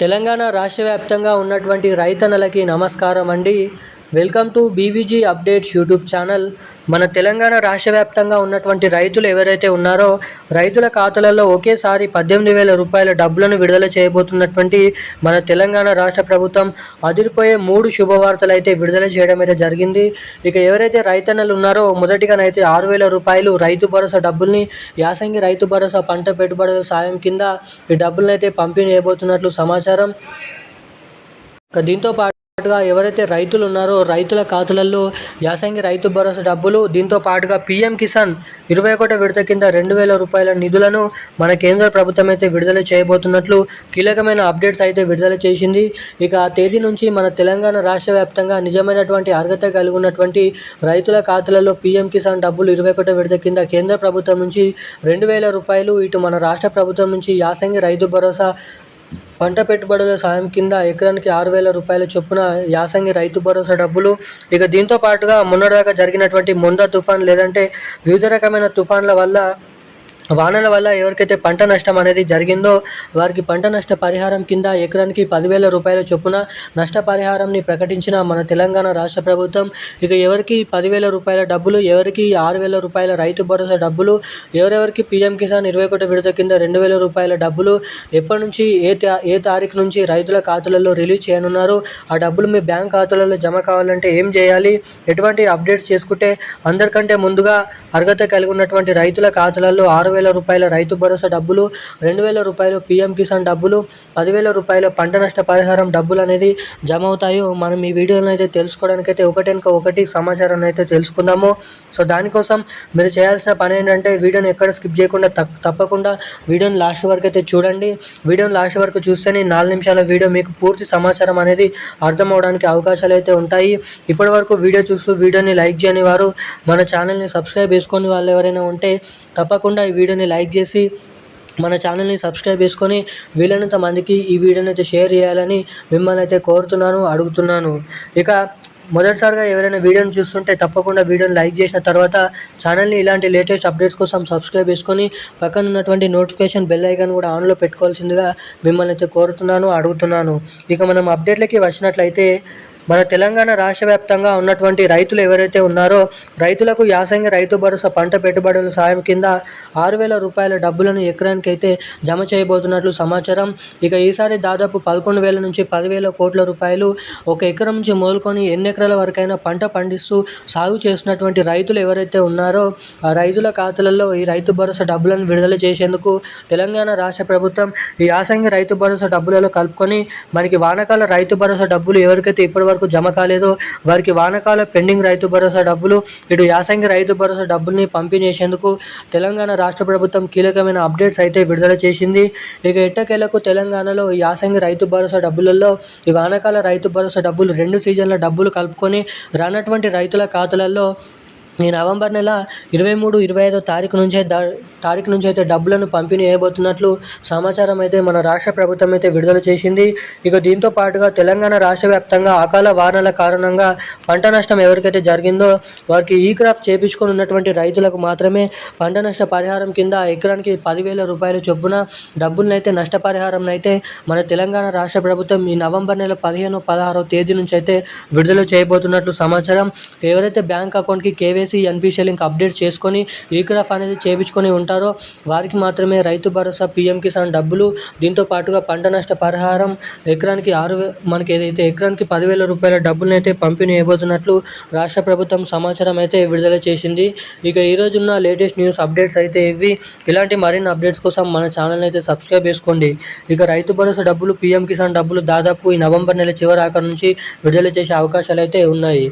తెలంగాణ రాష్ట్ర వ్యాప్తంగా ఉన్నటువంటి రైతన్నలకి నమస్కారం అండి. Welcome to BVG updates YouTube channel. మన తెలంగాణ రాష్ట్ర వ్యాప్తంగా ఉన్నటువంటి రైతులు ఎవరైతే ఉన్నారో రైతుల ఖాతాలలో ఒకేసారి పద్దెనిమిది వేల రూపాయల డబ్బులను విడుదల చేయబోతున్నటువంటి మన తెలంగాణ రాష్ట్ర ప్రభుత్వం అదిరిపోయే మూడు శుభవార్తలు అయితే విడుదల చేయడం అయితే జరిగింది. ఇక ఎవరైతే రైతన్నలు ఉన్నారో మొదటిగానైతే ఆరు వేల రూపాయలు రైతు భరోసా డబ్బుల్ని యాసంగి రైతు భరోసా పంట పెట్టుబడుల సాయం కింద ఈ డబ్బులను అయితే పంపిణీ చేయబోతున్నట్లు సమాచారం. దీంతో పాటు పాటుగా ఎవరైతే రైతులు ఉన్నారో రైతుల ఖాతాలలో యాసంగి రైతు భరోసా డబ్బులు దీంతో పాటుగా పీఎం కిసాన్ ఇరవై ఒకటో విడత కింద రెండు వేల రూపాయల నిధులను మన కేంద్ర ప్రభుత్వం అయితే విడుదల చేయబోతున్నట్లు కీలకమైన అప్డేట్స్ అయితే విడుదల చేసింది. ఇక ఆ తేదీ నుంచి మన తెలంగాణ రాష్ట్ర వ్యాప్తంగా నిజమైనటువంటి అర్హత కలిగి ఉన్నటువంటి రైతుల ఖాతాలలో పీఎం కిసాన్ డబ్బులు ఇరవై ఒకటో విడత కింద కేంద్ర ప్రభుత్వం నుంచి రెండు వేల రూపాయలు ఇటు మన రాష్ట్ర ప్రభుత్వం నుంచి యాసంగి రైతు భరోసా పంట పెట్టుబడుల సాయం కింద ఎకరానికి ఆరు వేల రూపాయల చొప్పున యాసంగి రైతు భరోసా డబ్బులు. ఇక దీంతో పాటుగా మొన్నటిదాకా జరిగినటువంటి మొంద తుఫాన్ లేదంటే వివిధ రకమైన తుఫాన్ల వల్ల వానల వల్ల ఎవరికైతే పంట నష్టం అనేది జరిగిందో వారికి పంట నష్ట పరిహారం కింద ఎకరానికి పదివేల రూపాయల చొప్పున నష్టపరిహారంని ప్రకటించిన మన తెలంగాణ రాష్ట్ర ప్రభుత్వం ఇక ఎవరికి పదివేల రూపాయల డబ్బులు ఎవరికి ఆరు వేల రూపాయల రైతు భరోసా డబ్బులు ఎవరెవరికి పీఎం కిసాన్ ఇరవై ఒకటి విడత కింద రెండు వేల రూపాయల డబ్బులు ఎప్పటి నుంచి ఏ తా ఏ తారీఖు నుంచి రైతుల ఖాతాలలో రిలీజ్ చేయనున్నారు ఆ డబ్బులు మీ బ్యాంక్ ఖాతాలలో జమ కావాలంటే ఏం చేయాలి? ఎటువంటి అప్డేట్స్ చేసుకుంటే అందరికంటే ముందుగా అర్హత కలిగి ఉన్నటువంటి రైతుల ఖాతాలలో ఆరు వేల రూపాయల రైతు భరోసా డబ్బులు రెండు వేల రూపాయలు పీఎం కిసాన్ డబ్బులు పదివేల రూపాయల పంట నష్ట పరిహారం డబ్బులు అనేది జమ అవుతాయో మనం ఈ వీడియోలో అయితే తెలుసుకోవడానికి అయితే ఒకటి సమాచారం అయితే తెలుసుకుందాము. సో దానికోసం మీరు చేయాల్సిన పని ఏంటంటే వీడియోని ఎక్కడ స్కిప్ చేయకుండా తప్పకుండా వీడియోని లాస్ట్ వరకు అయితే చూడండి. వీడియోని లాస్ట్ వరకు చూస్తేనే నాలుగు నిమిషాల వీడియో మీకు పూర్తి సమాచారం అనేది అర్థం అవడానికి అవకాశాలు అయితే ఉంటాయి. ఇప్పటి వరకు వీడియో చూస్తూ వీడియోని లైక్ చేయని వారు మన ఛానల్ని సబ్స్క్రైబ్ చేసుకొని వాళ్ళు ఎవరైనా ఉంటే తప్పకుండా ఈ వీడియో వీడియోని లైక్ చేసి మన ఛానల్ని సబ్స్క్రైబ్ చేసుకొని వీలైనంత మందికి ఈ వీడియోని అయితే షేర్ చేయాలని మిమ్మల్ని అయితే కోరుతున్నాను అడుగుతున్నాను. ఇక మొదటిసారిగా ఎవరైనా వీడియోని చూస్తుంటే తప్పకుండా వీడియోని లైక్ చేసిన తర్వాత ఛానల్ని ఇలాంటి లేటెస్ట్ అప్డేట్స్ కోసం సబ్స్క్రైబ్ చేసుకొని పక్కన ఉన్నటువంటి నోటిఫికేషన్ బెల్ ఐకాన్ కూడా ఆన్లో పెట్టుకోవాల్సిందిగా మిమ్మల్ని అయితే కోరుతున్నాను అడుగుతున్నాను. ఇక మనం అప్డేట్లకి వచ్చినట్లయితే మన తెలంగాణ రాష్ట్ర వ్యాప్తంగా ఉన్నటువంటి రైతులు ఎవరైతే ఉన్నారో రైతులకు యాసంగి రైతు భరోసా పంట పెట్టుబడుల సాయం కింద ఆరు వేల రూపాయల డబ్బులను ఎకరానికి అయితే జమ చేయబోతున్నట్లు సమాచారం. ఇక ఈసారి దాదాపు పదకొండు వేల నుంచి పదివేల కోట్ల రూపాయలు ఒక ఎకరం నుంచి మొదలుకొని ఎన్ని ఎకరాల వరకైనా పంట పండిస్తూ సాగు చేస్తున్నటువంటి రైతులు ఎవరైతే ఉన్నారో ఆ రైతుల ఖాతాలలో ఈ రైతు భరోసా డబ్బులను విడుదల చేసేందుకు తెలంగాణ రాష్ట్ర ప్రభుత్వం ఈ యాసంగి రైతు భరోసా డబ్బులలో కలుపుకొని మనకి వానకాల రైతు భరోసా డబ్బులు ఎవరికైతే ఇప్పటి వరకు జమ కాలేదు. వారికి వానకాల పెండింగ్ రైతు భరోసా డబ్బులు ఇటు యాసంగి రైతు భరోసా డబ్బుల్ని పంపిణీ చేసేందుకు తెలంగాణ రాష్ట్ర ప్రభుత్వం కీలకమైన అప్డేట్స్ అయితే విడుదల చేసింది. ఇక ఎట్టకేలకు తెలంగాణలో యాసంగి రైతు భరోసా డబ్బులలో ఈ వానకాల రైతు భరోసా డబ్బులు రెండు సీజన్ల డబ్బులు కలుపుకొని రానటువంటి రైతుల ఖాతాలలో ఈ నవంబర్ నెల ఇరవై మూడు ఇరవై ఐదో తారీఖు నుంచే దా తారీఖు నుంచి అయితే డబ్బులను పంపిణీ చేయబోతున్నట్లు సమాచారం అయితే మన రాష్ట్ర ప్రభుత్వం అయితే విడుదల చేసింది. ఇక దీంతో పాటుగా తెలంగాణ రాష్ట్ర వ్యాప్తంగా అకాల వానల కారణంగా పంట నష్టం ఎవరికైతే జరిగిందో వారికి ఈ క్రాఫ్ట్ చేపించుకొని ఉన్నటువంటి రైతులకు మాత్రమే పంట నష్ట పరిహారం కింద ఎకరానికి పదివేల రూపాయల చొప్పున డబ్బులనైతే అయితే నష్టపరిహారం అయితే మన తెలంగాణ రాష్ట్ర ప్రభుత్వం ఈ నవంబర్ నెల పదిహేను పదహారో తేదీ నుంచి అయితే విడుదల చేయబోతున్నట్లు సమాచారం. ఎవరైతే బ్యాంక్ అకౌంట్కి కేవైసీ ఎన్పిసిఐ లింక్ అప్డేట్ చేసుకొని ఈ క్రాఫ్ అనేది చేయించుకొని ఉంటారో వారికి మాత్రమే రైతు భరోసా పీఎం కిసాన్ డబ్బులు దీంతో పాటుగా పంట నష్ట పరిహారం ఎకరానికి ఆరు మనకి ఏదైతే ఎకరానికి పదివేల రూపాయల డబ్బులను అయితే పంపిణీ అయిపోతున్నట్లు రాష్ట్ర ప్రభుత్వం సమాచారం అయితే విడుదల చేసింది. ఇక ఈ ఉన్న లేటెస్ట్ న్యూస్ అప్డేట్స్ అయితే ఇవి. ఇలాంటి మరిన్ని అప్డేట్స్ కోసం మన ఛానల్ అయితే సబ్స్క్రైబ్ చేసుకోండి. ఇక రైతు భరోసా డబ్బులు పీఎం కిసాన్ డబ్బులు దాదాపు ఈ నవంబర్ నెల చివరి ఆఖరి నుంచి విడుదల చేసే అవకాశాలు అయితే ఉన్నాయి.